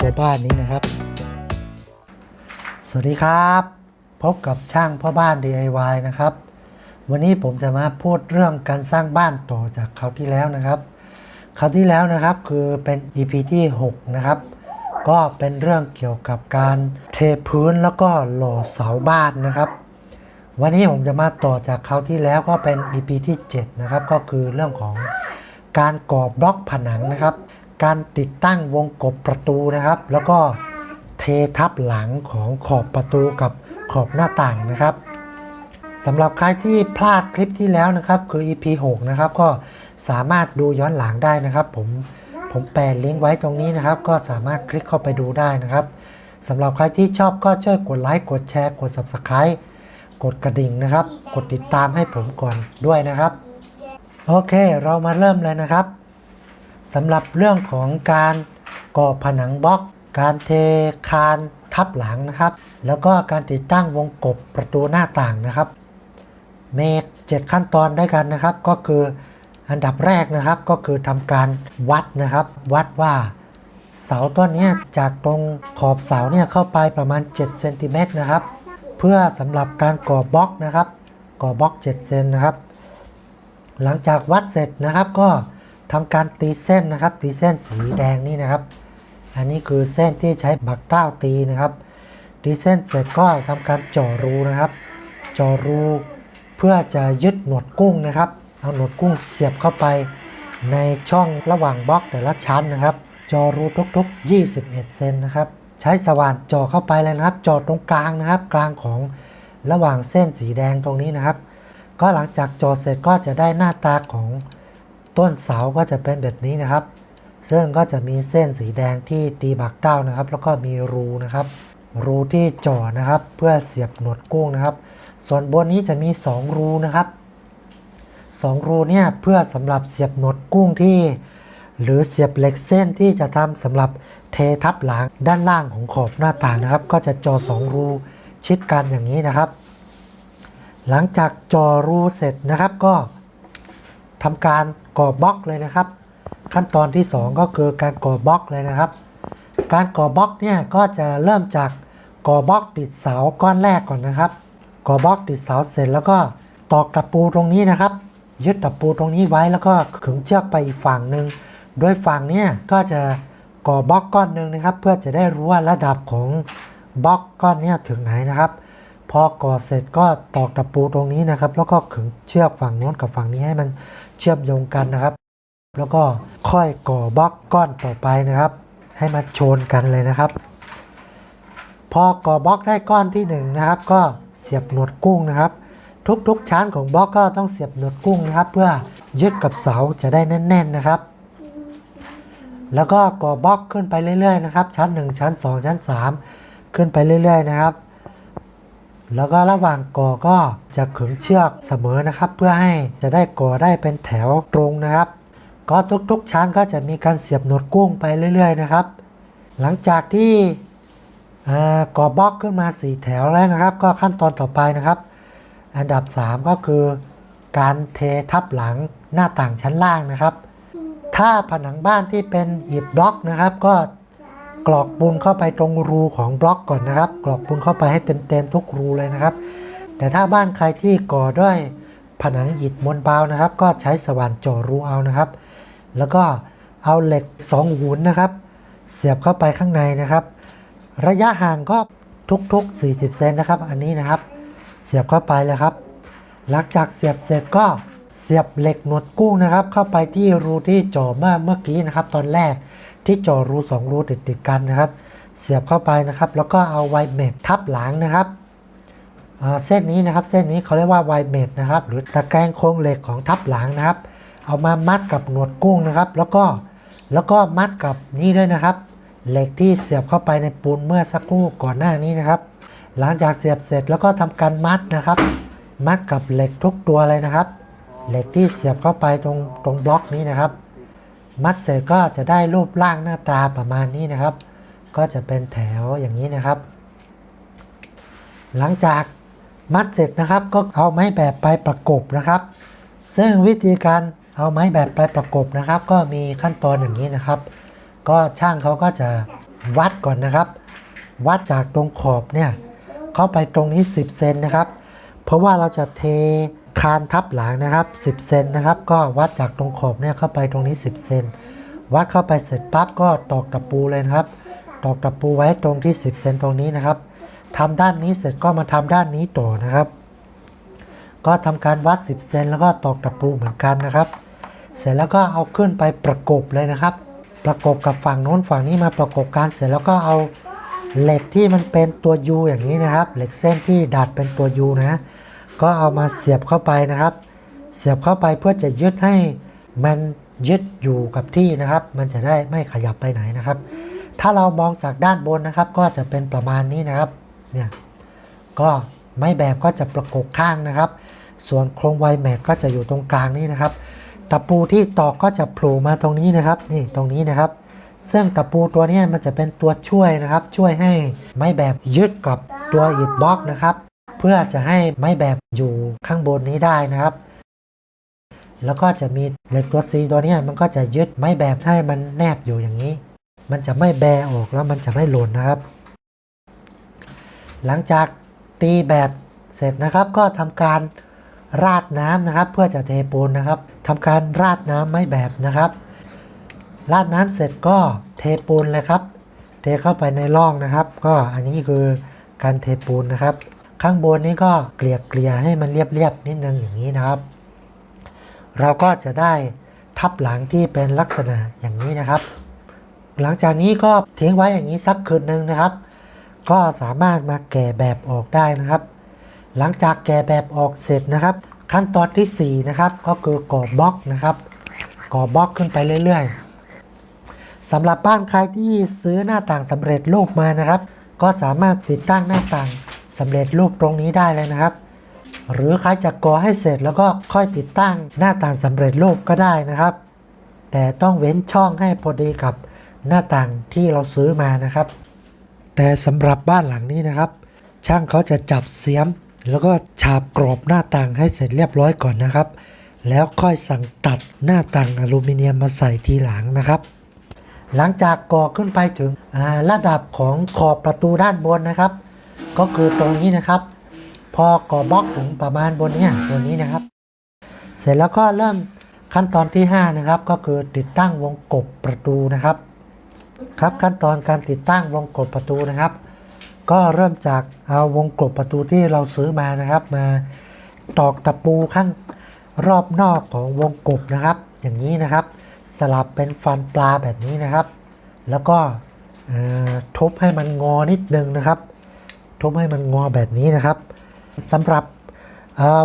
ตัวบ้านนี้นะครับ สวัสดีครับ พบกับช่างพ่อบ้าน DIY นะครับ วันนี้ผมจะมาพูดเรื่องการสร้างบ้านต่อจากคราวที่แล้วนะครับคราวที่แล้วนะครับคือเป็น EP ที่6นะครับก็เป็นเรื่องเกี่ยวกับการเทพื้นแล้วก็หล่อเสาบ้านนะครับ วันนี้ผมจะมาต่อจากคราวที่แล้วก็เป็น EP ที่7นะครับก็คือเรื่องของการก่อบล็อกผนังนะครับ การติดตั้งวงกบประตูนะครับ แล้วก็เททับหลังของขอบประตูกับขอบหน้าต่างนะครับสำหรับใครที่พลาดคลิปที่แล้วนะครับ คือ EP 6 นะครับ ก็สามารถดูย้อนหลังได้นะครับ ผมผมแปะลิงก์ไว้ตรงนี้นะครับ ก็สามารถคลิกเข้าไปดูได้นะครับสำหรับใครที่ชอบก็ช่วยกดไลค์กดแชร์กด Subscribe กดกระดิ่งนะครับ กดติดตามให้ผมก่อนด้วยนะครับ โอเค เรามาเริ่มเลยนะครับ สำหรับเรื่องของการก่อผนังบล็อก การเทคานทับหลังนะครับ แล้วก็การติดตั้งวงกบประตูหน้าต่างนะครับ เมกเจ็ดขั้นตอนด้วยกันนะครับ ก็คืออันดับแรกนะครับก็คือทำการวัดนะครับ วัดว่าเสาต้นนี้จากตรงขอบเสาเนี่ยเข้าไปประมาณ7เซนติเมตรนะครับ เพื่อสำหรับการก่อบล็อกนะครับ ก่อบล็อก7เซนนะครับ หลังจากวัดเสร็จนะครับก็ ทำการตีเส้นนะครับ ตีเส้นสีแดงนี่นะครับ อันนี้คือเส้นที่ใช้บักเต้าตีนะครับ ตีเส้นเสร็จก็ทำการเจ่อรูนะครับเจ่อรูเพื่อจะยึดหนวดกุ้งนะครับ เอาหนวดกุ้งเสียบเข้าไปในช่องระหว่างบล็อกแต่ละชั้นนะครับเจอรูทุกๆ 21 เซนนะครับ ใช้สว่านเจ่อเข้าไปเลยนะครับเจอตรงกลางนะครับ กลางของระหว่างเส้นสีแดงตรงนี้นะครับ ก็หลังจากเจอเสร็จก็จะได้หน้าตาของ ต้นเสาก็จะเป็นแบบนี้นะครับ ซึ่งก็จะมีเส้นสีแดงที่ตีบักเต้านะครับ แล้วก็มีรูนะครับ รูที่จ่อนะครับ เพื่อเสียบหนวดกุ้งนะครับ ส่วนบนนี้จะมี 2 รูนะครับ 2 รูเนี่ยเพื่อสำหรับเสียบหนวดกุ้งที่ หรือเสียบเหล็กเส้นที่จะทำสำหรับเททับหลังด้านล่างของขอบหน้าต่างนะครับ ก็จะจอ2 รูชิดกันอย่างนี้นะครับ หลังจากจอรูเสร็จนะครับก็ ทำการก่อบล็อกเลยนะครับ ขั้นตอนที่ 2 ก็คือการก่อบล็อกเลยนะครับ การก่อบล็อกเนี่ยก็จะเริ่มจากก่อบล็อกติดเสาก้อนแรกก่อนนะครับ ก่อบล็อกติดเสาเสร็จแล้วก็ตอกตะปูตรงนี้นะครับ ยึดตะปูตรงนี้ไว้แล้วก็ขึงเชือกไปอีกฝั่งหนึ่งโดยฝั่งเนี่ยก็จะก่อบล็อกก้อนหนึ่งนะครับ เพื่อจะได้รู้ว่าระดับของบล็อกก้อนนี้ถึงไหนนะครับ พอก่อเสร็จก็ตอกตะปูตรงนี้นะครับ แล้วก็ขึงเชือกฝั่งโน้นกับฝั่งนี้ให้มัน เชื่อมโยงกันนะครับ แล้วก็ค่อยก่อบล็อกก้อนต่อไปนะครับ ให้มันชนกันเลยนะครับ พอก่อบล็อกได้ก้อนที่1นงนะครับ ก็เสียบหนวดกุ้งนะครับ ทุกๆชั้นของบล็อกก็ต้องเสียบหนวดกุ้งนะครับ เพื่อยึดกับเสาจะได้แน่น ๆนะครับ แล้วก็ก่อบล็อกขึ้นไปเรื่อยๆนะครับ ชั้น 1 ชั้น 2 ชั้น 3 ขึ้นไปเรื่อย ๆ นะครับ แล้วก็ระหว่างก่อก็จะขึงเชือกเสมอนะครับ เพื่อให้จะได้ก่อได้เป็นแถวตรงนะครับ ก็ทุกๆชั้นก็จะมีการเสียบหนวดกุ้งไปเรื่อย ๆ นะครับ หลังจากที่ก่อบล็อกขึ้นมา 4 แถวแล้วนะครับ ก็ขั้นตอนต่อไปนะครับ อันดับ 3 ก็คือ การเททับหลังหน้าต่างชั้นล่างนะครับ ถ้าผนังบ้านที่เป็นอิฐบล็อกนะครับ ก็ กรอกปูนเข้าไปตรงรูของบล็อกก่อนนะครับ กรอกปูนเข้าไปให้เต็มๆทุกรูเลยนะครับ แต่ถ้าบ้านใครที่ก่อด้วยผนังอิฐมวลเบานะครับ ก็ใช้สว่านเจ่อรูเอานะครับ แล้วก็เอาเหล็ก2หุนนะครับ เสียบเข้าไปข้างในนะครับ ระยะห่างก็ทุกๆ 40 เซนนะครับ อันนี้นะครับ เสียบเข้าไปเลยครับ หลังจากเสียบเสร็จก็เสียบเหล็กหนวดกุ้งนะครับ เข้าไปที่รูที่จ่อเมื่อเมื่อกี้นะครับ ตอนแรก ที่จอรู2รูติดติดกันนะครับ เสียบเข้าไปนะครับ แล้วก็เอาไวเมททับหลังนะครับเส้นนี้นะครับเส้นนี้เขาเรียกว่าไวเมทนะครับ หรือตะแกรงโครงเหล็กของทับหลังนะครับ เอามามัดกับหนวดกุ้งนะครับ แล้วก็แล้วก็มัดกับนี่ด้วยนะครับ เหล็กที่เสียบเข้าไปในปูนเมื่อสักครู่ก่อนหน้านี้นะครับ หลังจากเสียบเสร็จแล้วก็ทำการมัดนะครับ มัดกับเหล็กทุกตัวเลยนะครับ เหล็กที่เสียบเข้าไปตรงตรงบล็อกนี้นะครับ มัดเสร็จก็จะได้รูปร่างหน้าตาประมาณนี้นะครับ ก็จะเป็นแถวอย่างนี้นะครับ หลังจากมัดเสร็จนะครับก็เอาไม้แบบไปประกบนะครับ ซึ่งวิธีการเอาไม้แบบไปประกบนะครับ ก็มีขั้นตอนอย่างนี้นะครับ ก็ช่างเขาก็จะวัดก่อนนะครับ วัดจากตรงขอบเนี่ยเข้าไปตรงนี้ 10เซนนะครับ เพราะว่าเราจะเท คานทับหลังนะครับ 10 เซนนะครับ ก็วัดจากตรงขอบเนี่ยเข้าไปตรงนี้ 10 เซน วัดเข้าไปเสร็จปั๊บก็ตอกตะปูเลยนะครับ ตอกตะปูไว้ตรงที่ 10 เซนตรงนี้นะครับทำด้านนี้เสร็จก็มาทำด้านนี้ต่อนะครับ ก็ทำการวัด 10 เซนแล้วก็ตอกตะปูเหมือนกันนะครับ เสร็จแล้วก็เอาขึ้นไปประกบเลยนะครับ ประกบกับฝั่งโน้นฝั่งนี้มาประกบกันเสร็จแล้วก็เอาเหล็กที่มันเป็นตัว U อย่างนี้นะครับ เหล็กเส้นที่ดัดเป็นตัว U นะ ก็เอามาเสียบเข้าไปนะครับ เสียบเข้าไปเพื่อจะยึดให้มันยึดอยู่กับที่นะครับ มันจะได้ไม่ขยับไปไหนนะครับ ถ้าเรามองจากด้านบนนะครับ ก็จะเป็นประมาณนี้นะครับเนี่ยก็ไม้แบบก็จะประกบข้างนะครับ ส่วนโครงไวแม็กก็จะอยู่ตรงกลางนี่นะครับ ตะปูที่ตอกก็จะโผล่มาตรงนี้นะครับ นี่ตรงนี้นะครับ ซึ่งตะปูตัวนี้มันจะเป็นตัวช่วยนะครับ ช่วยให้ไม้แบบยึดกับตัวอิฐบล็อกนะครับ พื่อจะให้ไม้แบบอยู่ข้างบนนี้ได้นะครับ แล้วก็จะมีเหล็กตัว C ตัวนี้มันก็จะยึดไม้แบบให้มันแนบอยู่อย่างนี้ มันจะไม่แบออกแล้วมันจะไม่หล่นนะครับ หลังจากตีแบบเสร็จนะครับก็ทำการราดน้ำนะครับ เพื่อจะเทปูนนะครับทำการราดน้ำไม้แบบนะครับ ราดน้ำเสร็จก็เทปูนเลยครับ เทเข้าไปในร่องนะครับ ก็อันนี้คือการเทปูนนะครับ ข้างบนนี้ก็เกลี่ยเกลี่ยให้มันเรียบๆนิดนึงอย่างนี้นะครับ เราก็จะได้ทับหลังที่เป็นลักษณะอย่างนี้นะครับ หลังจากนี้ก็ทิ้งไว้อย่างนี้สักคืนหนึ่งนะครับ ก็สามารถมาแก่แบบออกได้นะครับ หลังจากแก่แบบออกเสร็จนะครับ ขั้นตอนที่4นะครับก็คือก่อบล็อกนะครับก่อบล็อกขึ้นไปเรื่อยๆสำหรับบ้านใครที่ซื้อหน้าต่างสำเร็จรูปมานะครับ ก็สามารถติดตั้งหน้าต่าง สำเร็จรูปตรงนี้ได้เลยนะครับ หรือใครจะก่อให้เสร็จแล้วก็ค่อยติดตั้งหน้าต่างสำเร็จรูปก็ได้นะครับ แต่ต้องเว้นช่องให้พอดีกับหน้าต่างที่เราซื้อมานะครับ แต่สำหรับบ้านหลังนี้นะครับ ช่างเขาจะจับเสียม แล้วก็ฉาบกรอบหน้าต่างให้เสร็จเรียบร้อยก่อนนะครับ แล้วค่อยสั่งตัดหน้าต่างอลูมิเนียมมาใส่ทีหลังนะครับ หลังจากก่อขึ้นไปถึงระดับของขอบประตูด้านบนนะครับ ก็คือตรงนี้นะครับ พอก่อบล็อกถึงประมาณบนเนี้ยตัวนี้นะครับ เสร็จแล้วก็เริ่มขั้นตอนที่ 5 นะครับ ก็คือติดตั้งวงกบประตูนะครับ ครับขั้นตอนการติดตั้งวงกบประตูนะครับ ก็เริ่มจากเอาวงกบประตูที่เราซื้อมานะครับ มาตอกตะปูข้างรอบนอกของวงกบนะครับ อย่างนี้นะครับ สลับเป็นฟันปลาแบบนี้นะครับ แล้วก็ทุบให้มันงอนิดนึงนะครับ ทุบให้มันงอแบบนี้นะครับสำหรับ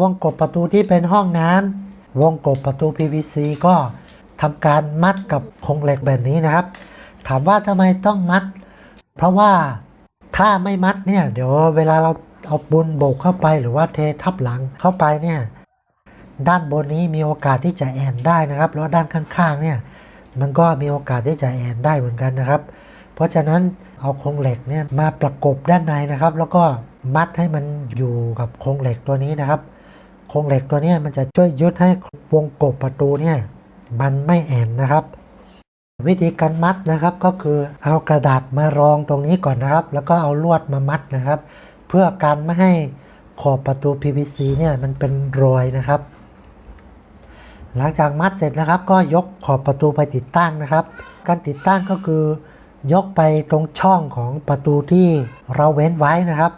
วงกบประตูที่เป็นห้องน้ำวงกบประตู PVC ก็ทำการมัดกับโครงเหล็กแบบนี้นะครับ ถามว่าทำไมต้องมัด เพราะว่าถ้าไม่มัดเนี่ยเดี๋ยวเวลาเราเอาบุญโบกเข้าไปหรือว่าเททับหลังเข้าไปเนี่ยด้านบนนี้มีโอกาสที่จะแอนได้นะครับ แล้วด้านข้างๆเนี่ยมันก็มีโอกาสที่จะแอนได้เหมือนกันนะครับ เพราะฉะนั้น เอาโครงเหล็กเนี่ยมาประกบด้านในนะครับ แล้วก็มัดให้มันอยู่กับโครงเหล็กตัวนี้นะครับ โครงเหล็กตัวนี้มันจะช่วยยึดให้วงกบประตูเนี่ยมันไม่แอนนะครับ วิธีการมัดนะครับก็คือเอากระดาษมารองตรงนี้ก่อนนะครับ แล้วก็เอาลวดมามัดนะครับ เพื่อกันไม่ให้ขอบประตู PVC เนี่ยมันเป็นรอยนะครับ หลังจากมัดเสร็จนะครับ ก็ยกขอบประตูไปติดตั้งนะครับ การติดตั้งก็คือ ยกไปตรงช่องของประตูที่เราเว้นไว้นะครับ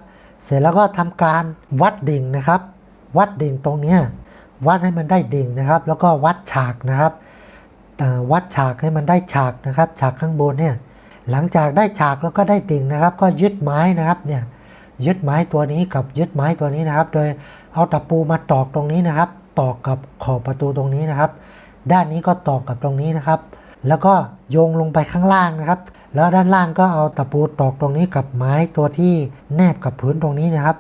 เสร็จแล้วก็ทำการวัดดิ่งนะครับ วัดดิ่งตรงนี้วัดให้มันได้ดิ่งนะครับ แล้วก็วัดฉากนะครับวัดฉากให้มันได้ฉากนะครับ ฉากข้างบนเนี่ยหลังจากได้ฉากแล้วก็ได้ดิ่งนะครับ ก็ยึดไม้นะครับเนี่ยยึดไม้ตัวนี้กับยึดไม้ตัวนี้นะครับ โดยเอาตะปูมาตอกตรงนี้นะครับ ตอกกับขอบประตูตรงนี้นะครับ ด้านนี้ก็ตอกกับตรงนี้นะครับ แล้วก็โยงลงไปข้างล่างนะครับ แล้วด้านล่างก็เอาตะปูตอกตรงนี้กับไม้ตัวที่แนบกับพื้นตรงนี้นะครับ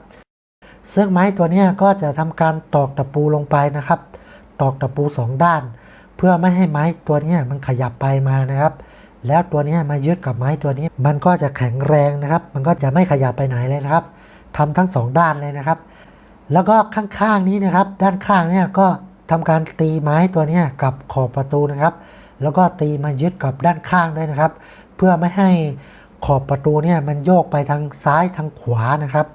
ซึ่งไม้ตัวนี้ก็จะทำการตอกตะปูลงไปนะครับ ตอกตะปูสองด้าน เพื่อไม่ให้ไม้ตัวนี้มันขยับไปมานะครับ แล้วตัวนี้มายึดกับไม้ตัวนี้ มันก็จะแข็งแรงนะครับ มันก็จะไม่ขยับไปไหนเลยนะครับทำทั้งสองด้านเลยนะครับ แล้วก็ข้างๆนี้นะครับ ด้านข้างเนี่ยก็ทำการตีไม้ตัวนี้กับขอบประตูนะครับ แล้วก็ตีมายึดกับด้านข้างด้วยนะครับ เพื่อไม่ให้ขอบประตูเนี่ยมันโยกไปทางซ้ายทางขวานะครับ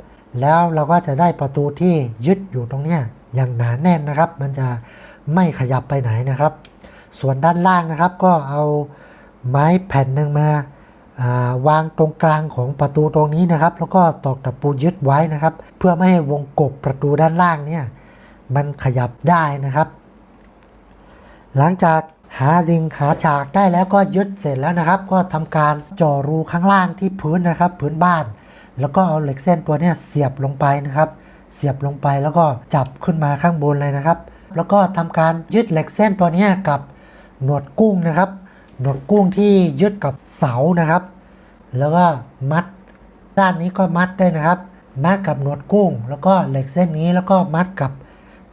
แล้วเราก็จะได้ประตูที่ยึดอยู่ตรงเนี้ยอย่างหนาแน่นนะครับ มันจะไม่ขยับไปไหนนะครับ ส่วนด้านล่างนะครับก็เอาไม้แผ่นหนึ่งมาาวางตรงกลางของประตูตรงนี้นะครับ แล้วก็ตอกตะปูยึดไว้นะครับ เพื่อไม่ให้วงกบประตูด้านล่างเนี่ยมันขยับได้นะครับ หลังจาก หาดิงหาฉากได้แล้วก็ยึดเสร็จแล้วนะครับ ก็ทำการเจ่อรูข้างล่างที่พื้นนะครับพื้นบ้าน แล้วก็เอาเหล็กเส้นตัวนี้เสียบลงไปนะครับ เสียบลงไปแล้วก็จับขึ้นมาข้างบนเลยนะครับ แล้วก็ทำการยึดเหล็กเส้นตัวนี้กับหนวดกุ้งนะครับ หนวดกุ้งที่ยึดกับเสานะครับ แล้วก็มัดด้านนี้ก็มัดได้นะครับ มัดกับหนวดกุ้ง แล้วก็เหล็กเส้นนี้แล้วก็มัดกับ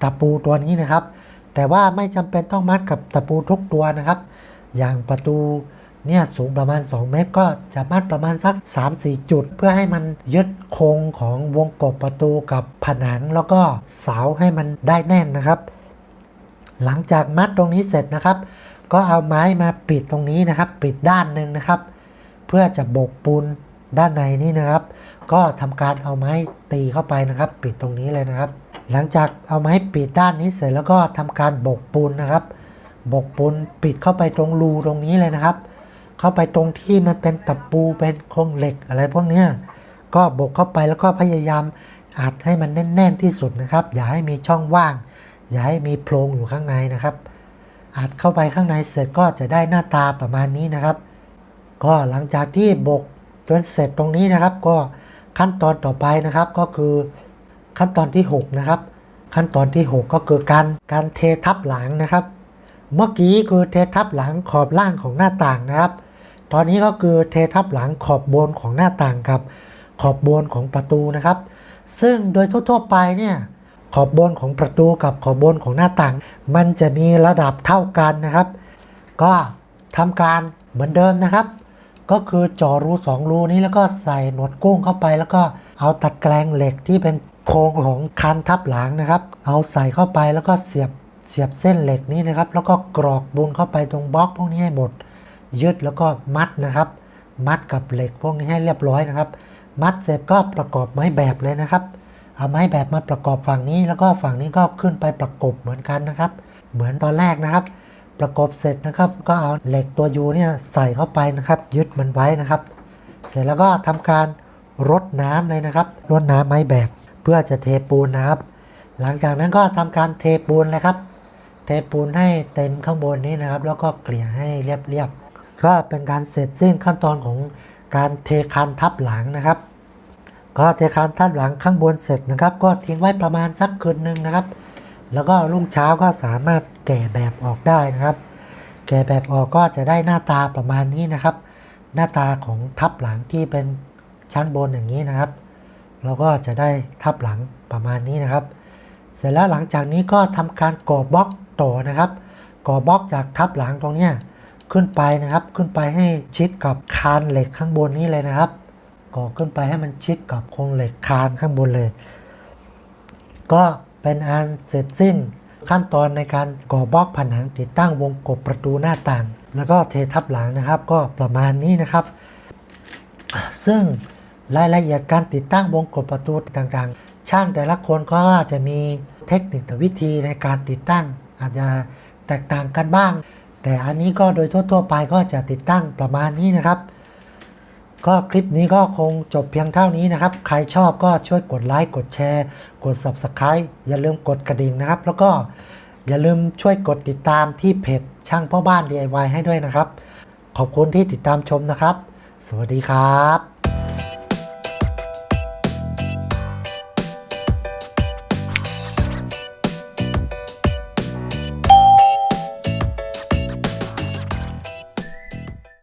ตะปูตัวนี้นะครับ แต่ว่าไม่จำเป็นต้องมัดกับตะปูทุกตัวนะครับ อย่างประตูเนี่ยสูงประมาณ 2 เมตร ก็จะมัดประมาณสัก 3-4 จุด เพื่อให้มันยึดโครงของวงกบประตูกับผนังแล้วก็เสาให้มันได้แน่นนะครับ หลังจากมัดตรงนี้เสร็จนะครับ ก็เอาไม้มาปิดตรงนี้นะครับ ปิดด้านหนึ่งนะครับ เพื่อจะบกปูนด้านในนี่นะครับ ก็ทำการเอาไม้ตีเข้าไปนะครับ ปิดตรงนี้เลยนะครับ หลังจากเอาไม้ปิดด้านนี้เสร็จแล้วก็ทำการบกปูนนะครับ บกปูนปิดเข้าไปตรงรูตรงนี้เลยนะครับ เข้าไปตรงที่มันเป็นตะปูเป็นโครงเหล็กอะไรพวกเนี้ยก็บกเข้าไปแล้วก็พยายามอัดให้มันแน่นๆที่สุดนะครับ อย่าให้มีช่องว่าง อย่าให้มีโพรงอยู่ข้างในนะครับ อัดเข้าไปข้างในเสร็จก็จะได้หน้าตาประมาณนี้นะครับ ก็หลังจากที่บกจนเสร็จตรงนี้นะครับ ก็ขั้นตอนต่อไปนะครับก็คือ ขั้นตอนที่ 6 นะครับ ขั้นตอนที่ 6 ก็คือการการเททับหลังนะครับ เมื่อกี้คือเททับหลังขอบล่างของหน้าต่างนะครับ ตอนนี้ก็คือเททับหลังขอบบนของหน้าต่างกับ ขอบบนของประตูนะครับ ซึ่งโดยทั่วๆไปเนี่ยขอบบนของประตูกับขอบบนของหน้าต่าง มันจะมีระดับเท่ากันนะครับ ก็ทำการเหมือนเดิมนะครับ ก็คือเจ่อรูสองรูนี้แล้วก็ใส่หนวดกุ้งเข้าไป แล้วก็เอาตะแกรงเหล็กที่เป็น โครงของคันทับหลังนะครับ เอาใส่เข้าไปแล้วก็เสียบเสียบเส้นเหล็กนี้นะครับ แล้วก็กรอกบุนเข้าไปตรงบล็อกพวกนี้ให้หมด ยึดแล้วก็มัดนะครับ มัดกับเหล็กพวกนี้ให้เรียบร้อยนะครับ มัดเสร็จก็ประกอบไม้แบบเลยนะครับ เอาไม้แบบมาประกอบฝั่งนี้ แล้วก็ฝั่งนี้ก็ขึ้นไปประกบเหมือนกันนะครับ เหมือนตอนแรกนะครับ ประกบเสร็จนะครับ ก็เอาเหล็กตัวยูเนี่ยใส่เข้าไปนะครับ ยึดมันไว้นะครับ เสร็จแล้วก็ทำการรดน้ำเลยนะครับ รดน้ำไม้แบบ พื่อจะเทปูนนะครับ หลังจากนั้นก็ทำการเทปูนเลยครับ เทปูนให้เต็มข้างบนนี้นะครับ แล้วก็เกลี่ยให้เรียบๆก็เป็นการเสร็จสิ้นขั้นตอนของการเทคานทับหลังนะครับ ก็เทคานทับหลังข้างบนเสร็จนะครับ ก็ทิ้งไว้ประมาณสักคืนหนึ่งนะครับ แล้วก็รุ่งเช้าก็สามารถแก่แบบออกได้นะครับ แก่แบบออกก็จะได้หน้าตาประมาณนี้นะครับ หน้าตาของทับหลังที่เป็นชั้นบนอย่างนี้นะครับ เราก็จะได้ทับหลังประมาณนี้นะครับ เสร็จแล้วหลังจากนี้ก็ทำการก่อบล็อกต่อนะครับ ก่อบล็อกจากทับหลังตรงเนี้ยขึ้นไปนะครับ ขึ้นไปให้ชิดกับคานเหล็กข้างบนนี้เลยนะครับ ก่อขึ้นไปให้มันชิดกับโครงเหล็กคานข้างบนเลย ก็เป็นอันเสร็จสิ้นขั้นตอนในการก่อบล็อกผนังติดตั้งวงกบประตูหน้าต่าง แล้วก็เททับหลังนะครับ ก็ประมาณนี้นะครับ ซึ่ง รายละเอียดการติดตั้งวงกบประตูต่างๆ ช่างแต่ละคนก็จะมีเทคนิคและวิธีในการติดตั้ง อาจจะแตกต่างกันบ้าง แต่อันนี้ก็โดยทั่วๆไปก็จะติดตั้งประมาณนี้นะครับ ก็คลิปนี้ก็คงจบเพียงเท่านี้นะครับ ใครชอบก็ช่วยกดไลค์กดแชร์ กด Subscribe อย่าลืมกดกระดิ่งนะครับ แล้วก็อย่าลืมช่วยกดติดตามที่เพจช่างพ่อบ้าน DIY ให้ด้วยนะครับ ขอบคุณที่ติดตามชมนะครับ สวัสดีครับ